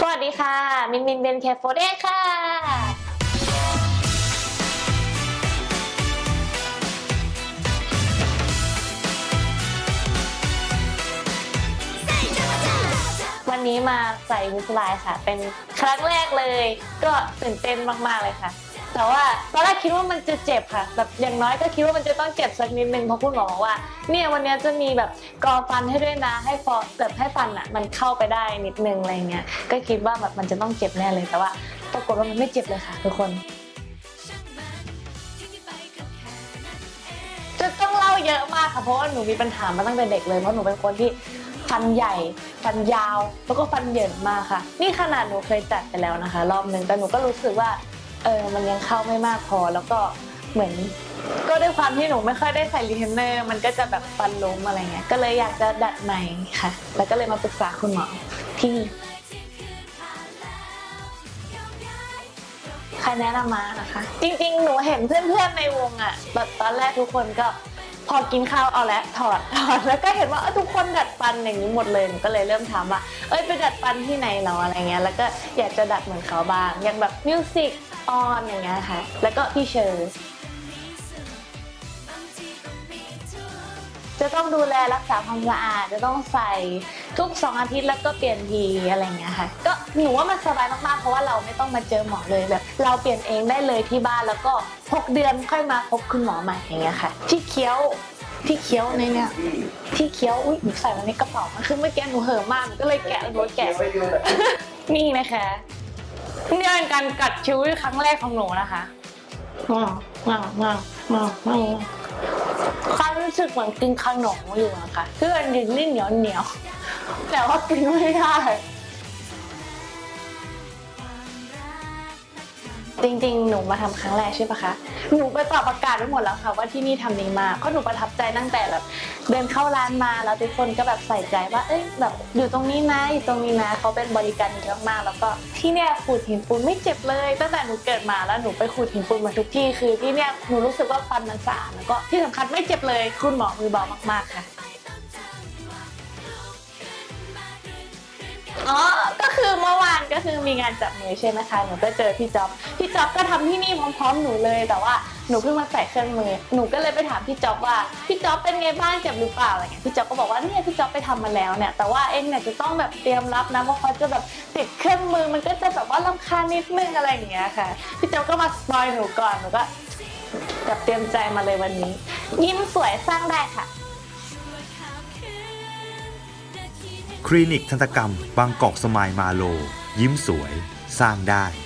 สวัสดีค่ะ มินมินเบนเคโฟเดค่ะ วันนี้มาใส่มิสไลค่ะ เป็นครั้งแรกเลย ก็ตื่นเต้นมาก ๆ เลยค่ะ แต่ว่าตอนแรกคิดว่ามันจะเจ็บค่ะ แบบอย่างน้อยก็คิดว่ามันจะต้องเจ็บสักนิดนึงเพราะคุณหมอบอกว่า เนี่ยวันนี้จะมีแบบกรอฟันให้ด้วยนะให้ฟอแบบให้ฟันอะมันเข้าไปได้นิดนึงอะไรเงี้ยก็คิดว่าแบบมันจะต้องเจ็บแน่เลยแต่ว่าปรากฏว่ามันไม่เจ็บเลยค่ะทุกคนจะต้องเล่าเยอะมากค่ะเพราะว่าหนูมีปัญหามาตั้งแต่เด็กเลยเพราะหนูเป็นคนที่ฟันใหญ่ ฟันยาว แล้วก็ฟันเหยินมากค่ะ นี่ขนาดหนูเคยจัดไปแล้วนะคะ รอบนึงแต่หนูก็รู้สึกว่า เออมันยังเข้าไม่มากพอ แล้วก็เหมือน ก็ด้วยความที่หนูไม่ค่อยได้ใส่รีเทนเนอร์มันก็จะแบบฟันล้มอะไรเงี้ยก็เลยอยากจะดัดใหม่ค่ะ แล้วก็เลยมาปรึกษาคุณหมอที่นี่ใครแนะนำมานะคะ จริงๆ หนูเห็นเพื่อนๆในวงอะแบบตอนแรกทุกคนก็ พอกินข้าวเอาละถอดถอดแล้วก็เห็นว่าเออทุกคนดัดฟันอย่างนี้หมดเลยหนูก็เลยเริ่มถามว่าเอ้ยไปดัดฟันที่ไหนเนาะอะไรเงี้ยแล้วก็อยากจะดัดเหมือนเขาบ้างอย่างแบบมิวสิกออนอย่างเงี้ยค่ะแล้วก็พี่เชอร์ จะต้องดูแลรักษาความสะอาด จะต้องใส่ทุก 2 อาทิตย์แล้วก็เปลี่ยนทีอะไรเงี้ยค่ะ ก็หนูว่ามันสบายมากๆ เพราะว่าเราไม่ต้องมาเจอหมอเลยแบบ เราเปลี่ยนเองได้เลยที่บ้านแล้วก็ 6 เดือนค่อยมาพบคุณหมอใหม่อย่างเงี้ยค่ะ ที่เคี้ยวที่เคี้ยวในเนี่ยที่เคี้ยวอุ้ยหนูใส่ไว้ในกระเป๋ามันคือเมื่อกี้หนูเห่อมากหนูก็เลยแกะรถแกะนี่นะคะนี่เป็นการกัดคิ้วครั้งแรกของหนูนะคะงางงางงางงางงาง ความรู้สึกเหมือนกินขนมอยู่อะค่ะคือมันยืนนิ่นเหนียวเหนียวแต่ว่ากินไม่ได้ จริงๆ หนูมาทำครั้งแรกใช่ปะคะ หนูไปตอบประกาศไว้หมดแล้วค่ะว่าที่นี่ทำดีมากเพราะหนูประทับใจตั้งแต่แบบเดินเข้าร้านมาแล้วทุกคนก็แบบใส่ใจว่า เอ้ยแบบอยู่ตรงนี้นะอยู่ตรงนี้นะเขาเป็นบริการดีมากๆแล้วก็ที่เนี่ยขูดหินปูนไม่เจ็บเลย ตั้งแต่หนูเกิดมาแล้วหนูไปขูดหินปูนมาทุกที่คือที่เนี่ยหนูรู้สึกว่าฟันมันสะอาดแล้วก็ที่สำคัญไม่เจ็บเลยคุณหมอมือเบามากๆค่ะอ๋อ คือมีงานจับมือใช่ไหมคะหนูก็เจอพี่จ๊อบพี่จ๊อบก็ทำที่นี่พร้อมๆหนูเลยแต่ว่าหนูเพิ่งมาใส่เครื่องมือ หนูก็เลยไปถามพี่จ๊อบว่าพี่จ๊อบเป็นไงบ้างเจ็บหรือเปล่าอะไรเงี้ยพี่จ๊อบก็บอกว่าเนี่ยพี่จ๊อบไปทำมาแล้วเนี่ยแต่ว่าเองเนี่ยจะต้องแบบเตรียมรับนะว่าเขาจะแบบติดเครื่องมือมันก็จะแบบว่าลำคาญนิดนึงอะไรอย่างเงี้ยค่ะพี่จ๊อบก็มาสปอยหนูก่อนหนูก็แบบเตรียมใจมาเลยวันนี้ ยิ้มสวยสร้างได้ค่ะ คลินิกทันตกรรม บางกอกสมายมาโล ยิ้มสวย สร้างได้